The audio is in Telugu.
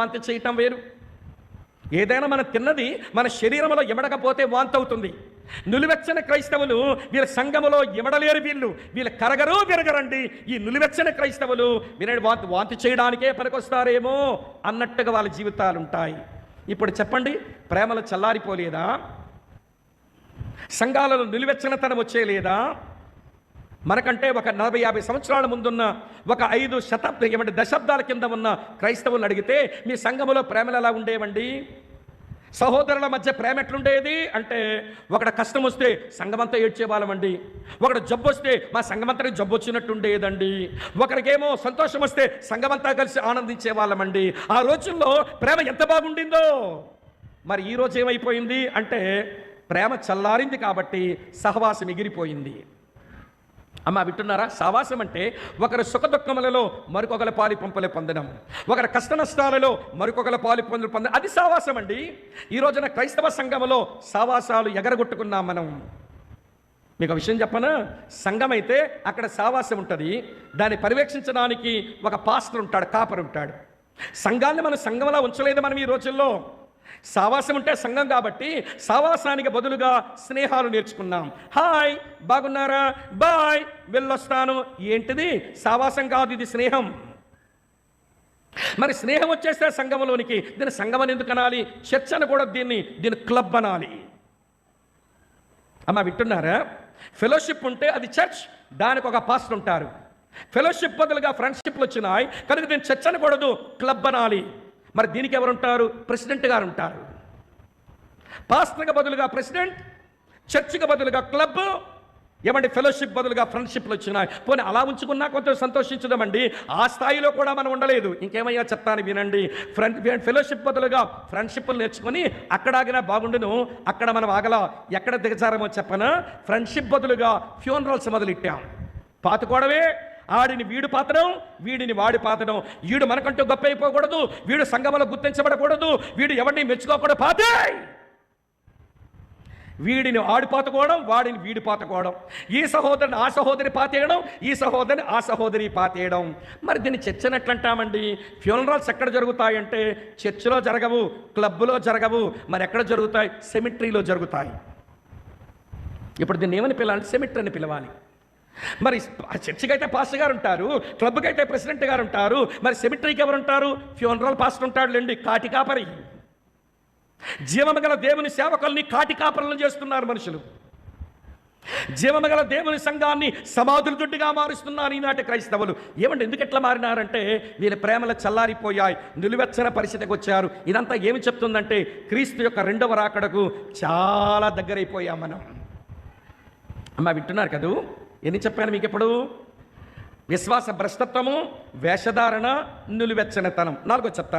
వాంతి చేయటం వేరు. ఏదైనా మనం తిన్నది మన శరీరంలో ఎమడకపోతే వాంతవుతుంది. నులివెచ్చని క్రైస్తవులు వీళ్ళ సంఘములో ఎమడలేరు వీళ్ళు. వీళ్ళు కరగరు విరగరండి. ఈ నులివెచ్చని క్రైస్తవులు వినండి వాంతి వాంతి చేయడానికే పనికొస్తారేమో అన్నట్టుగా వాళ్ళ జీవితాలు ఉంటాయి ఇప్పుడు చెప్పండి ప్రేమలు చల్లారిపోలేదా? సంఘాలలో నిలువెచ్చనతనం వచ్చేయలేదా మనకంటే ఒక నలభై యాభై సంవత్సరాల ముందున్న ఒక ఐదు శతాబ్ద ఏమంటే దశాబ్దాల కింద ఉన్న క్రైస్తవులను అడిగితే మీ సంఘములో ప్రేమలు ఎలా ఉండేవండి? సహోదరుల మధ్య ప్రేమ ఎట్లుండేది? అంటే ఒకడ కష్టం వస్తే సంఘమంతా ఏడ్చేవాళ్ళమండి. ఒకడు జబ్బు వస్తే మా సంఘమంతా జబ్బు వచ్చినట్టుండేదండి. ఒకరికేమో సంతోషం వస్తే సంఘమంతా కలిసి ఆనందించే వాళ్ళమండి ఆ రోజుల్లో ప్రేమ ఎంత బాగుండిందో! మరి ఈ రోజు ఏమైపోయింది? అంటే ప్రేమ చల్లారింది కాబట్టి సహవాసం ఎగిరిపోయింది. అమ్మ వింటున్నారా? సావాసం అంటే ఒకరి సుఖదుఖములలో మరొకరి పాలి పంపలే పొందడం ఒకరి కష్ట నష్టాలలో మరొకరి పాలి పొందలు పొందడం అది సావాసం అండి. ఈ రోజున క్రైస్తవ సంఘములో సావాసాలు ఎగరగొట్టుకున్నాం మనం. మీకు విషయం చెప్పనా? సంఘం అయితే అక్కడ సావాసం ఉంటుంది. దాన్ని పర్యవేక్షించడానికి ఒక పాస్టర్ ఉంటాడు కాపర్ ఉంటాడు. సంఘాన్ని మనం సంఘంలా ఉంచలేదు మనం ఈ రోజుల్లో? సావాసం ఉంటే సంఘం కాబట్టి సావాసానికి బదులుగా స్నేహాలు నేర్చుకున్నాం. హాయ్ బాగున్నారా? బాయ్ వెళ్ళొస్తాను. ఏంటిది? సావాసం కాదు ఇది స్నేహం. మరి స్నేహం వచ్చేస్తే సంఘంలోనికి దీని సంఘం అని ఎందుకు అనాలి? చర్చ్ అని కూడా దీన్ని దీని క్లబ్ అనాలి. అమ్మ వింటున్నారా? ఫెలోషిప్ ఉంటే అది చర్చ్ దానికి ఒక పాస్టర్ ఉంటారు. ఫెలోషిప్ బదులుగా ఫ్రెండ్షిప్లు వచ్చినాయి కనుక దీన్ని చర్చ్ అనకూడదు క్లబ్ అనాలి. మరి దీనికి ఎవరుంటారు? ప్రెసిడెంట్ గారు ఉంటారు పాస్టర్కి బదులుగా ప్రెసిడెంట్ చర్చికి బదులుగా క్లబ్ ఏమండి ఫెలోషిప్ బదులుగా ఫ్రెండ్షిప్లు వచ్చినాయి. పోనీ అలా ఉంచుకున్నా కొంచెం సంతోషించదామండి. ఆ స్థాయిలో కూడా మనం ఉండలేదు. ఇంకేమయ్యా చెప్తాను వినండి. ఫ్రెండ్ ఫెలోషిప్ బదులుగా ఫ్రెండ్షిప్లు నేర్చుకొని అక్కడ ఆగినా బాగుండును అక్కడ మనం ఆగల. ఎక్కడ దిగజారమో చెప్పనా? ఫ్రెండ్షిప్ బదులుగా ఫ్యూనరల్స్ మొదలెట్టాం. పాతుకోవడమే ఆడిని వీడు పాతడం వీడిని వాడి పాతడం. వీడు మనకంటూ గొప్ప అయిపోకూడదు వీడు సంఘంలో గుర్తించబడకూడదు వీడు ఎవరిని మెచ్చుకోకూడదు పాతే! వీడిని ఆడి పాతుకోవడం వాడిని వీడి పాతుకోవడం. ఈ సహోదరుని ఆ సహోదరి పాతేయడం ఈ సహోదరిని ఆ సహోదరి పాతేయడం. మరి దీన్ని చర్చనట్లంటామండి? ఫ్యూనరల్స్ ఎక్కడ జరుగుతాయంటే చర్చిలో జరగవు క్లబ్లో జరగవు మరి ఎక్కడ జరుగుతాయి? సెమిట్రీలో జరుగుతాయి. ఇప్పుడు దీన్ని ఏమని పిలవాలి? సెమిట్రీ అని పిలవాలి. మరి చర్చికి అయితే పాస్టర్ గారు ఉంటారు క్లబ్కి అయితే ప్రెసిడెంట్ గారు ఉంటారు మరి సెమిటరీకి ఎవరు ఉంటారు ఫ్యూనరల్ పాస్టర్ ఉంటాడు లేండి కాటి కాపరి. జీవమగల దేవుని సేవకుల్ని కాటి కాపరలను చేస్తున్నారు మనుషులు. జీవమగల దేవుని సంఘాన్ని సమాధుల దుడ్డుగా మారుస్తున్నారు ఈనాటి క్రైస్తవులు. ఏమంటే ఎందుకు ఎట్లా మారినారంటే వీళ్ళ ప్రేమలు చల్లారిపోయాయి నిలువెచ్చని పరిస్థితికి వచ్చారు. ఇదంతా ఏమి చెప్తుందంటే క్రీస్తు యొక్క రెండవ రాకడకు చాలా దగ్గరైపోయాం మనం. అమ్మా వింటున్నారు కదూ? ఎన్ని చెప్పాను మీకు ఎప్పుడు విశ్వాస భ్రష్టత్వము వేషధారణ నిలువెచ్చనితనం. నాలుగో చెప్తాను.